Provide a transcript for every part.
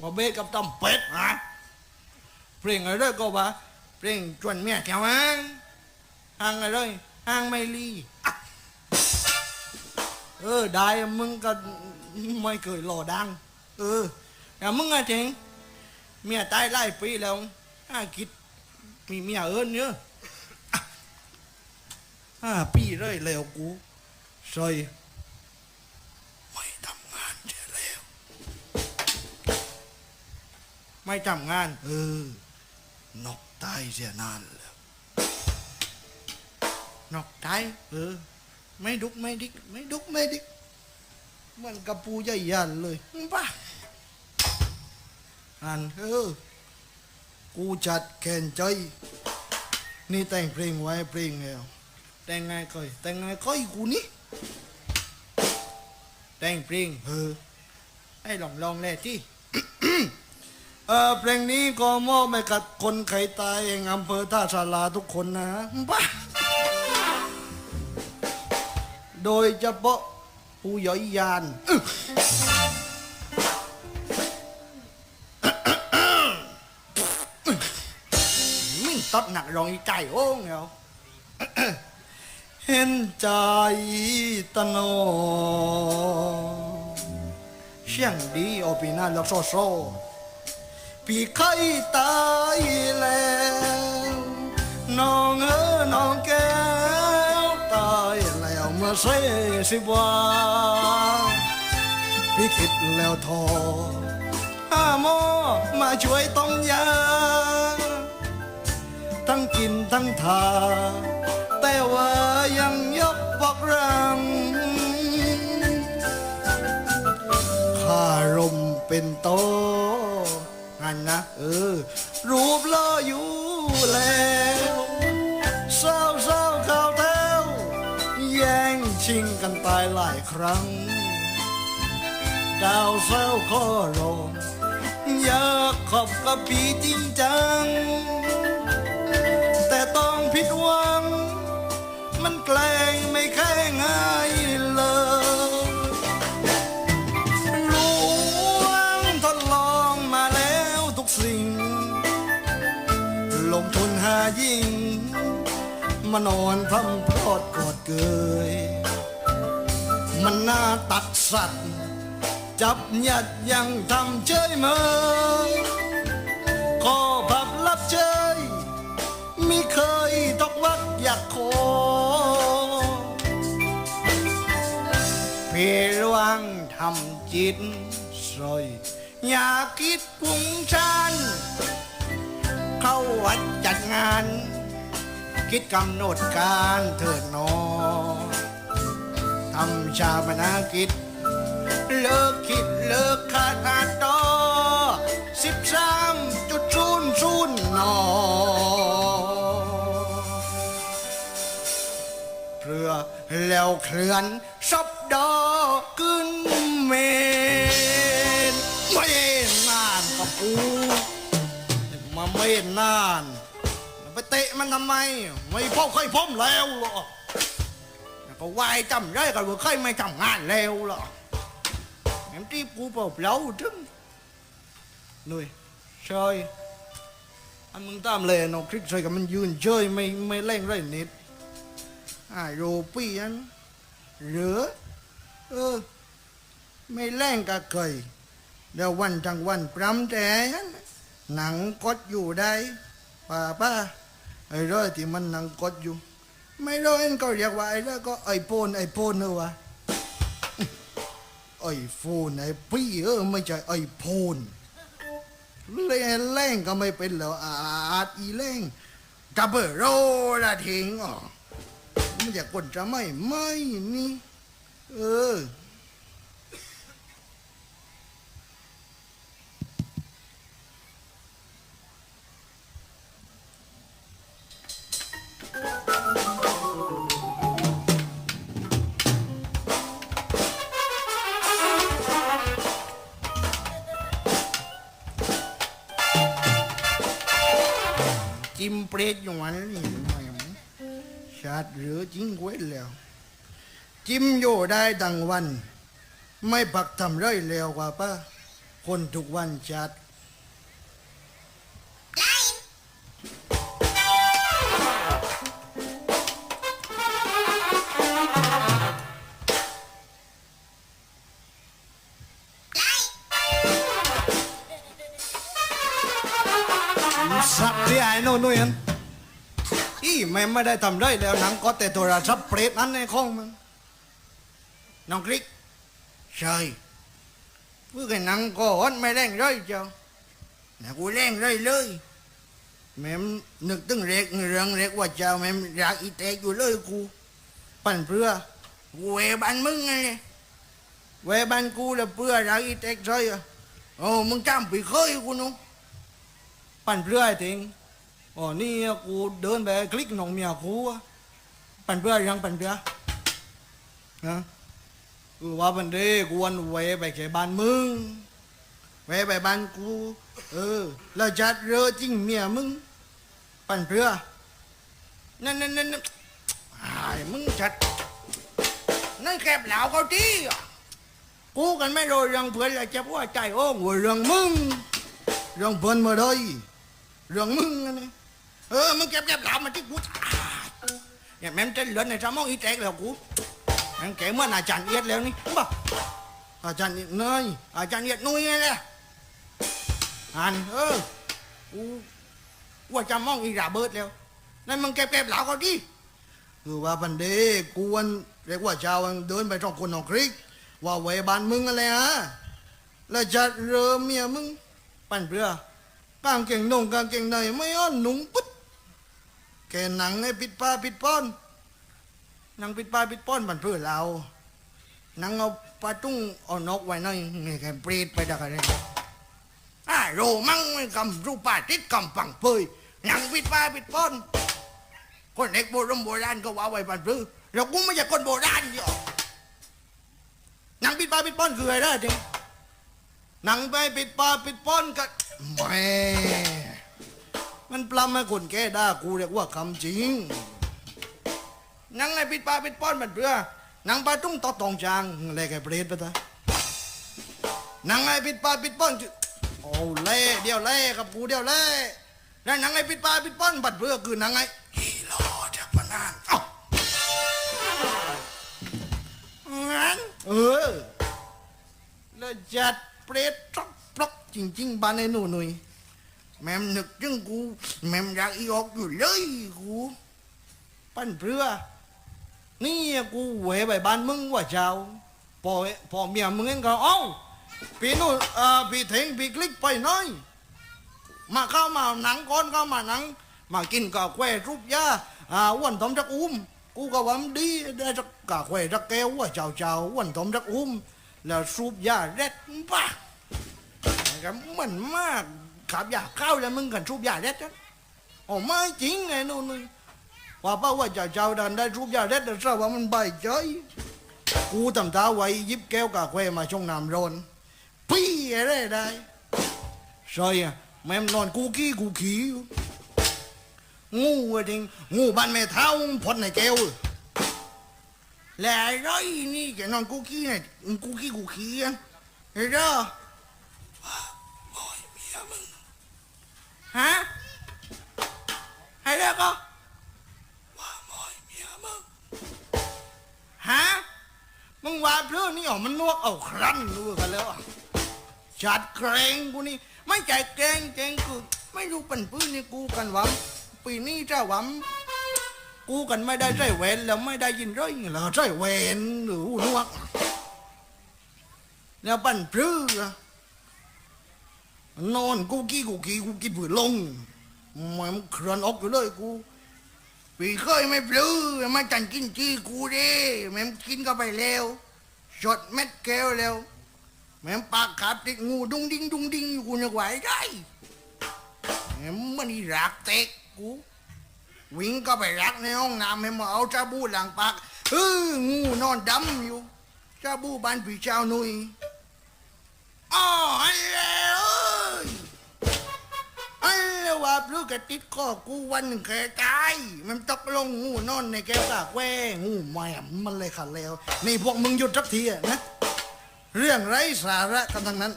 ว่าเบสกับตำเป็ดฮะเพลงอะไรก็ว่าเพลงชวนเมียแถวห้างห้างอะไรห้างไม่รีอะเออได้มึงก็ไม่เคยหล่อดัง เออแต่มึงอะเจงเมียตายหลายปีแล้วห้าคิดมีเมียเอิญเนอะอะห้าปีเลยแล้วกูซอย ไม่ทำงาน เออนอกตายเสียนานแล้วนอกตายเออ ไม่ดุกไม่ดิก ไม่ดุกไม่ดิกเหมันกับปูใหญ่ยันเลยป่ะอันเออ กูจัดแขนใจ นี่แต่งเพลงไว้เพลงแล้วแต่งไงค่อยแต่งไงค่อยกูนี่แต่งเพลงเออให้ลองลองแน่ที่ เออเพลงนี้ก็มอบให้กับคนไข่ตายเองอำเภอท่าสาราทุกคนนะบ้าโดยเฉพาะผู้ย่อยยานมิ่งตดหนักรองอีใจโอ้งเหรอเห็นใจตะโนเสียงดีโอปีน่าลักโซโซ พี่เคยตายแล้วน้องเออน้องแก้วตายแล้วเมื่อเสียสิบวันพี่คิดแล้วทอห้าหมอมาช่วยต้มยา ทั้งกินทั้งทา แต่ว่ายังยกบอกรังข้ารมเป็นโตันนะ เออ รูปล่ออยู่แล้วเศร้าเศร้าข่าวแถวแย่งชิงกันตายหลายครั้ง ดาวเศร้าข้อรองอยากขอบกับพี่จริงจัง แต่ต้องผิดหวัง มันแกล้งไม่แค่ง่าย ยิ่ง มานอนพร่ำพรอดกอดเกย มันน่าตัดสัตว์ จับหยัดยังทำเฉยเมยขอพับรับเฉยไม่เคยตกวักอยากขอเพรวังทำจิตสอย อย่าคิดพุงชัน เข้าวัดจัดงาน คิดกำหนดการเถิดนอทำชาปนากิจ เลิกคิดเลิกขาดอาดต่อสิบสามจุดศูนย์ศูนย์นอเพื่อแล้วเคลื่อนศพดอ มาไม่นาน ไปเตะมันทำไม ไม่พ่อเคยพ้มแล้วหรอกก็วายจำได้ก็ว่าเคยไม่ทำงานแล้วหรอกแอมที่กูเปล่าเปล่าถึงหนุ่ยเชยอันมึงตามเลยนกคริกใส่กับมันยืนเฉยไม่ไม่เล่งไรนิดอาโรปีอันเหลือเออไม่แรงกะเคยเดี๋ยววันจังวันปรำแต่ หนังกดอยู่ได้ป่าป้าไอ้เรื่องที่มันหนังกดอยู่ ไม่รู้เอ็นก็เรียกว่าไอ้เรื่องก็ไอโฟนไอโฟนเนอะวะไอโฟนไอพี่เออไม่ใช่ไอโฟนเล่นแรงก็ไม่เป็นแล้วอาดอีแรงกับเบอร์โรละทิ้งอ๋อมันอยากกดจะไม่ไม่นี่เออ รตอยู่วันนี้ไม่ชาติหลือจริงเว้ยแล้ว จิ้มอยู่ได้ดังวัน ไม่ปักทำไรแล้วกว่าป้าคนทุกวันจัดสักที่ไอ้โน่นนู่น อีแม่ไม่ได้ทำได้แล้วหนังก็แต่โทรศัพท์เปรตนั้นในข้องมันน้องคลิกใช่เพื่อกันหนังก็ฮอนไม่แรงเลยเจ้าแต่กูแรงเลยเลยแม่นึกตึงเร็กเรื่องเร็กว่าเจ้าแม่มอยากอีเตกอยู่เลยกูปั่นเพื่อกูเวบันมึงไงเวบันกูแล้วเพื่ออยากอีเตกใช่อโอ้มึงจำปีเคยกูนุปั่นเพื่อไอ้ทิง อ๋อนี่กูเดินไปคลิกหนองเมียกูปั่นเพื่อยังปั่นเพื่อนะเออว่าปันเด้กูวันเวไปแค่บ้านมึงเวไปบ้านกู เออ แล้วจัดเรือจริงเมียมึง ปั่นเพื่อนั่นนั่นนั่นนั่ไอ้มึงจัดนั่นแคบเหลาเขาดีอะกูกันไม่รู้เรื่องเพื่อนแล้วจะว่าใจโอ้งว่าเรื่องมึง เรื่องเพิ่อนมาเลยเรื่องมึงอันนี่ เออมึงเก็บเก็บหลามมาที่กูเนี่ยแม่งจะเหลือในสมองอีแตกแล้วกูแม่งแกเมื่ออาจารย์เอียดแล้วนี่บ่อาจารย์เนยอาจารย์เอียดนุ้ยไงเนี่ยอ่านเออกูว่าจะมองอีระเบิดแล้วนั่นมึงเก็บเก็บหลามเขาดิคือว่าปันเดกูวันเรียกว่าเจ้าเดินไปท่องคนนองคริก ว่าไว้บ้านมึงอะไรฮะแล้วจะเริ่มเมียมึงปั่นเรือกางเก่งนงกางเก่งในไม่อ้อนหนุ่งปุ๊ด แกหนังให้ปิดป้าปิดป้อนหนังปิดป้าปิดป้อนปั่นเพื่อเราหนังเอาปลาตุ้งเอานกไว้หน่อยนี่แกปรีดไปดักอะไรอ่าโรมังกำรูปป้าติดกำปังเปยหนังปิดป้าปิดป้อนคนเด็กโบราณโบราณก็ว่าไว้ปันเพื่อเรากูไม่ใช่คนโบราณเดียหนังปิดป้าปิดป้อนคืออะไรจริงหนังไปปิดปาปิดป้อนกันแม่ มันปล้ำให้คนแก้ได้กูเรียกว่าคำจริงนังไอ้ปิดปาปิดป้อนมันเพื่อนังปลาตุ้งตอตองจางอะไรแกเปรตไปตานังไอ้ปิดปาปิดป้อนโอ้เล่เดียวเล่กับกูเดียวเล่แล้วนังไอ้ปิดปาปิดป้อนบัดเพื่อคือนังไอ้ฮีโร่จากพนานเอ้างั้นเออแล้วจัดเปรตตอกปลอกจริง ๆบ้านไอ้หนูหนุ่ย แม่มนึกจึงกู แม่มอยากอีออกอยู่เลยกูปั้นเพื่อนี่กูเหวไปบ้านมึงว่าเจ้าพอพอเมียมึงเองก็เอ้าพี่นู่นเอ่อพี่เถงพี่คลิกไปน้อยมาเข้ามาหนังก้อนเข้ามาหนัง มากินกาแฟรูปยาอ่าอ้วนทอมจักอุ้มกูก็ว่ามันดีได้จักกาแฟจักแก้วว่าเจ้าเจ้าอ้วนทอมจักอุ้มแล้วสูบยาเร็ดป่ะก็มันมาก ขับยาเข้าแล้วมึงกันสูบยาเร็ดนโอ้ไม่จริงไงนู่นนี่ว่าป้าว่าจ้าเจ้าดันได้สูบยาเร็ดแต่ทราบว่ามันใบใจกูทำตาไว้ยิบแก้วกาแฟมาชงน้ำร้อนพี่อะไรได้ใช่อะแม่นอนกูขี้กูขี้งูอะจริงงูบ้านแม่เท้าพ่นในแก้ว là rồi ni cái non cookie này cookie cookie á thế đó mỏi hả hay đó con mỏi mía mừng hả มึงว่าเพื่อนี่อ๋อมันนวกเอาครั้นดูกันแล้วอะจัดเกรงกูนี่ไม่ใจเกรงเกรงคือไม่รู้เป็นปื้นนี่กูกันหวังปีนี้เจ้าหวังกูกันไม่ได้ใส่แหวนแล้วไม่ได้ยินร้อยแล้วใส่แหวนหรือหูนวกแล้วปั่นปลื้อ นอนกูกี้กูกี้กูกี้ผืนลงมันเคลื่อนออกอยู่เลยกูปีเคยไม่ปลื้อมาจันกินจีกูดิแม่งกินก็ไปแล้วชดเม็ดแก้วแล้วแม่งปากขาดติดงูดุงดิ้งดุงดิ้งอยู่กูจะไหวได้แม่มันอีรักเตะกูวิ่งก็ไปรักในห้องน้ำให้มาเอาชาบูหลังปากเอองูนอนดำอยู่ชาบูบ้านพี่เจ้าหนุ่ย ว่าพลูกกติดคอกูวันหนึ่งแค่ตาย มันตกลงงูนอนในแก้วตากแว่งูแหม่มมันเลยขัดแล้ว นี่พวกมึงหยุดสักทีอะนะ เรื่องไร้สาระกันทั้งนั้น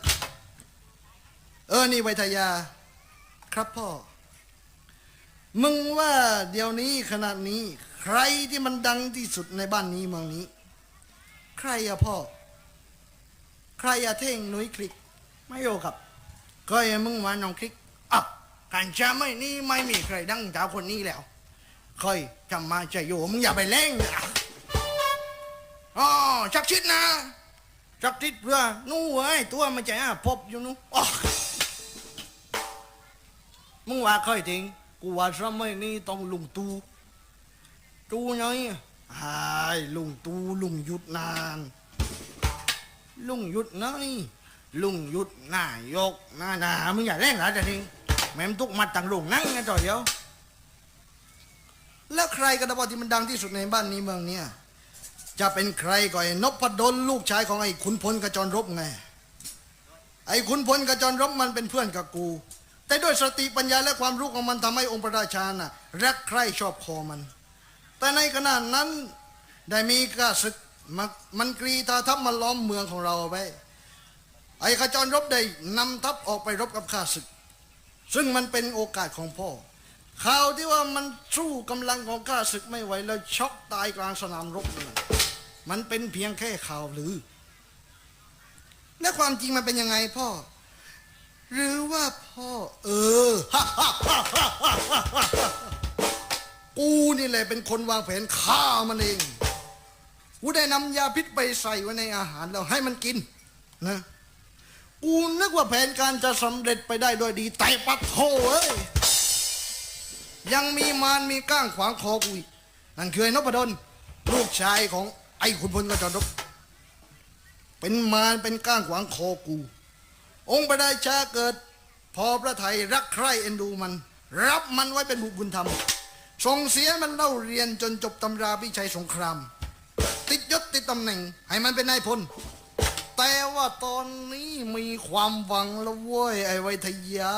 เออ นี่ไวทยา ครับพ่อ มึงว่าเดี๋ยวนี้ขนาดนี้ ใครที่มันดังที่สุดในบ้านนี้เมืองนี้ ใครอะพ่อ ใครอะเท่งนุ้ยคลิก ไม่รู้ครับก็ยังมึงว่าน้องคลิกอะ การจะไม่นี่ไม่มีใครดังเท่าคนนี้แล้วเคยจำมาจะอยู่มึงอย่าไปเล่งนะอ๋อชักชิดนะจักทิศเพื่อนู่นเว้ยตัวมันจะพบอยู่นู่นอ๊อกมึงว่าเคยทิ้งกูว่าสมัยนี้ต้องลุงตูตูไงไอ้ายลุงตูลุงหยุดนาน ลุงหยุดไงลุงหยุดนายกนานามึงอย่าเล่นนะจะทิ้ง แม่มนตุกมัดต่างลุงนั่งไงต่อเดียว แล้วใครกันนะบอที่มันดังที่สุดในบ้านนี้เมืองเนี้ยจะเป็นใครก็ไอ้นพดลลูกชายของไอ้ขุนพลกระจรรบไง ไอ้ขุนพลกระจรรบมันเป็นเพื่อนกับกู แต่ด้วยสติปัญญาและความรู้ของมันทำให้องค์พระราชาน่ะรักใคร่ชอบคอมัน แต่ในขณะนั้นได้มีกาศึกมันมันกรีตาทัพมาล้อมเมืองของเราไว้ไอ้ขจรรบได้นำทัพออกไปรบกับข้าศึก ซึ่งมันเป็นโอกาสของพ่อข่าวที่ว่ามันสู้กำลังของข้าศึกไม่ไหวแล้วช็อกตายกลางสนามรบนั่นมันเป็นเพียงแค่ข่าวลือ และความจริงมันเป็นยังไงพ่อ หรือว่าพ่อ เออกูนี่แหละเป็นคนวางแผนฆ่ามันเอง กูได้นำยาพิษไปใส่ไว้ในอาหารแล้วให้มันกินนะ กูนึกว่าแผนการจะสำเร็จไปได้ด้วยดีแต่ปัดโถเอ้ยยังมีมารมีก้างขวางคอกูอีกนั่นคือไอ้นพดลลูกชายของไอ้ขุนพลกระจรรบเป็นมารเป็นก้างขวางคอกู องค์พระได้ชาเกิด พอพระไทยรักใคร่เอ็นดูมัน รับมันไว้เป็นบุตรบุญธรรมส่งเสียมันเล่าเรียนจนจบตำราพิชัยสงคราม ติดยศติดตำแหน่ง ให้มันเป็นนายพล แต่ว่าตอนนี้มีความหวังแล้วเว้ยไอ้ไวทยา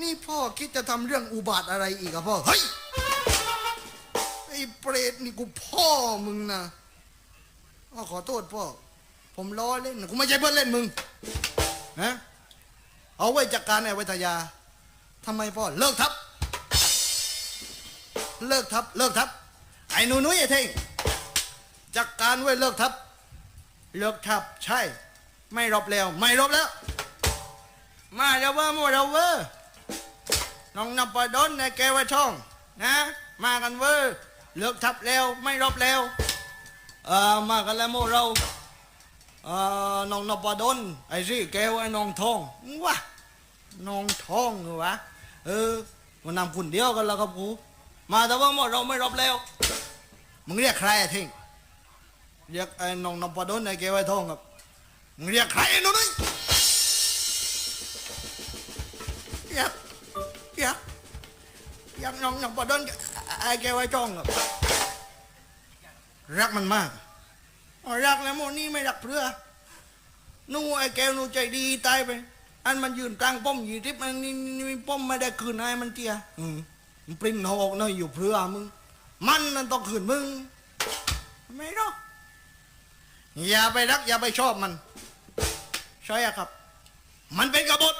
นี่พ่อคิดจะทำเรื่องอุบาทอะไรอีกอะพ่อ เฮ้ย ไอ้เปรตนี่กูพ่อมึงนะอ้อขอโทษพ่อ ผมล้อเล่นนะกูไม่ใช่เพื่อนเล่นมึงนะเอาไว้จัดการไอ้ไวทยาทำไมพ่อ เลิกทับ เลิกทับ เลิกทับ ไอ้หนูนุ้ยไอ้เท่งจัดการไว้เลิกทับ เลิกทับใช่ ไม่รบแล้ว ไม่รบแล้ว มาแล้วเว่ามาแล้วเว่าน้องนปดลในแกวไว้ช่อง นะ มากันเว่าเลิกทับแล้วไม่รบแล้วเออมากันแล้วโมเราเออน้องนปดลไอ้สิแกวไอ้น้องทองวะน้องทองเหรอวะเออมันนำคุณเดียวกันแล้วครับกู มาแต่ว่าโมเราไม่รบแล้ว มึงเรียกใครอะทิ้งเรียกไอ้น้องนปดลไอ้แกวไอ้ทองครับ มึงเรียกใครไอ้หนุ่นยากยากยากน้องน้องปอดนไอ้แกไว้จ้องครับ รักมันมากอรักแล้วโมนี่ไม่รักเพื่อนู่ไอ้แกวนู่ใจดีตายไป อันมันยืนกลางป้อมอยู่ที่มันนี่ป้อมไม่ได้คืนให้มันเตียอืม ปริ้นหอกน้อยอยู่เพื่อมึง มันนั่นต้องคืนมึงไม่หรอกอย่าไปรัก อย่าไปชอบมัน ใช่อะครับ มันเป็นกบฏ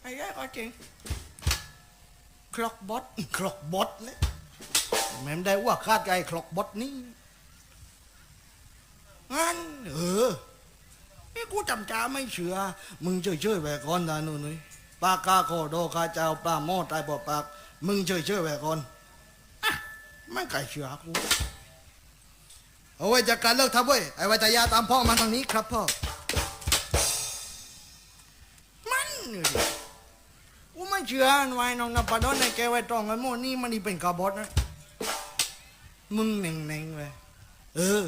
ไอ้แย่ก็จริงคล็อกบอทคล็อกบอทเลยแม่มได้ว่าคาดไอ้คล็อกบอทนี่งั้นเออไอ้กูจำจาไม่เชื่อ มึงเฉยเฉยๆแหวกก่อนนะนู่นนี่ ปากกาโคโดคาเจ้าปลาหม้อตายปอปาก มึงเฉยเฉยๆแหวกก่อนอะไม่ใครเชื่อกูเอาไว้จากการเลิกทับเว้ยไอ้ไว้แต่ยาตามพ่อมาทางนี้ครับพ่อมันนี่ดิกูไม่เชื่อไว้น้องนปดลในแกไว้ตรองไอ้โมนี่มันนี่เป็นกบฏนะมึงเน่งเน่งๆเลยเออ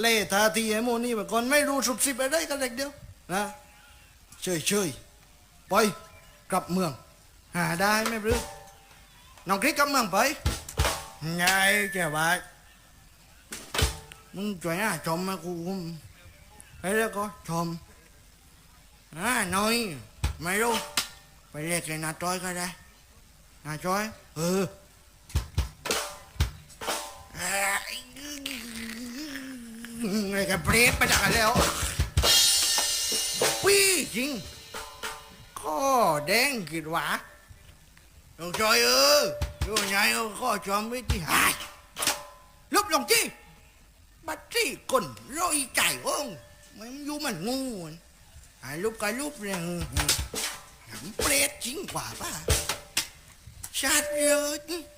เล่ทาทีไอ้โมนี่ไปก่อนไม่รู้สุบสิบอะไรกันเด็กเดียวนะเฉยเฉยๆไป กลับเมือง หาได้ไหมบรึน้องคลิกกลับเมืองไปไงแกไว้มึงช่วยหาชมมากูไอ้แล้วก็ชม À, nói mày đâu Phải liệt cái nà trôi coi đây Nà trôi Ừ À, ไอ้แกเปรตไปจากกันแล้วปี้จริง ข้อแดงกิดหวาลงจอยเอออยู่ไหนเออข้อจอมไม่ที่หายลุบลงจี้บัตรที่คนร้อยใจองมันอยู่มันงูหายลุบกับลุบเนี่ยเปรตจริงกว่าป่ะชาติเยอะ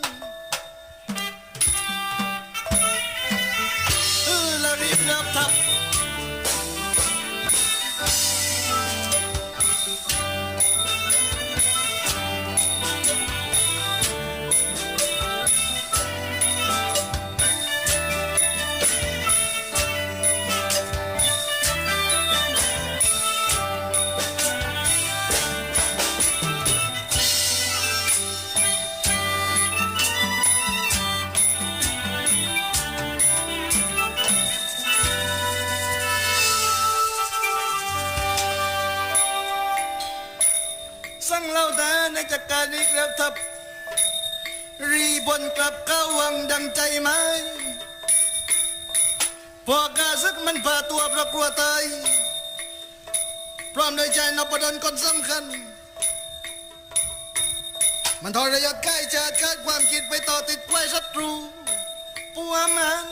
สั่งเล่าแต่ในจักรการอีกแล้วทับ รีบนกลับเข้าวังดังใจไหมพอกาซึกมันพาตัวเพระกลัวตายพร้อมโดยใจนพดลคนสำคัญ มันทรยศใกล้ชาติขาดความคิดไปต่อติดไว้ศัตรูปัวมัน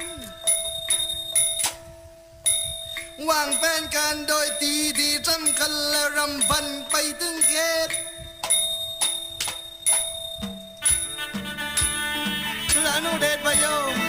วางแผนการโดยตีที่สำคัญและรำพันไปถึงเขต และนุเ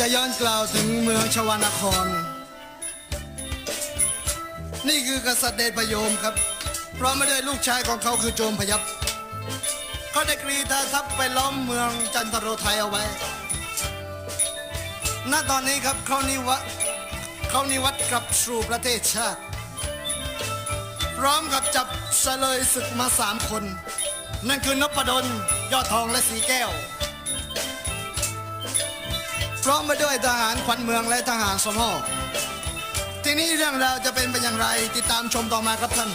จะย้อนกล่าวถึงเมืองชวานคร นี่คือกษัตริย์เดชประโยมครับ เพราะไม่ได้ลูกชายของเขาคือโจมพยับเขาได้กรีธาทัพไปล้อมเมืองจันทโรไทยเอาไว้ ณ ตอนนี้ครับเขานิวะเขานิวัตกลับสู่ประเทศชาติ พร้อมกับจับเฉลยศึกมาสามคน นั่นคือนพดล ยอดทองและสีแก้ว พร้อมไปด้วยทหารขวัญเมืองและทหารสมโภชทีนี้เรื่องราวจะเป็นไปอย่างไรติดตามชมต่อมาครับท่าน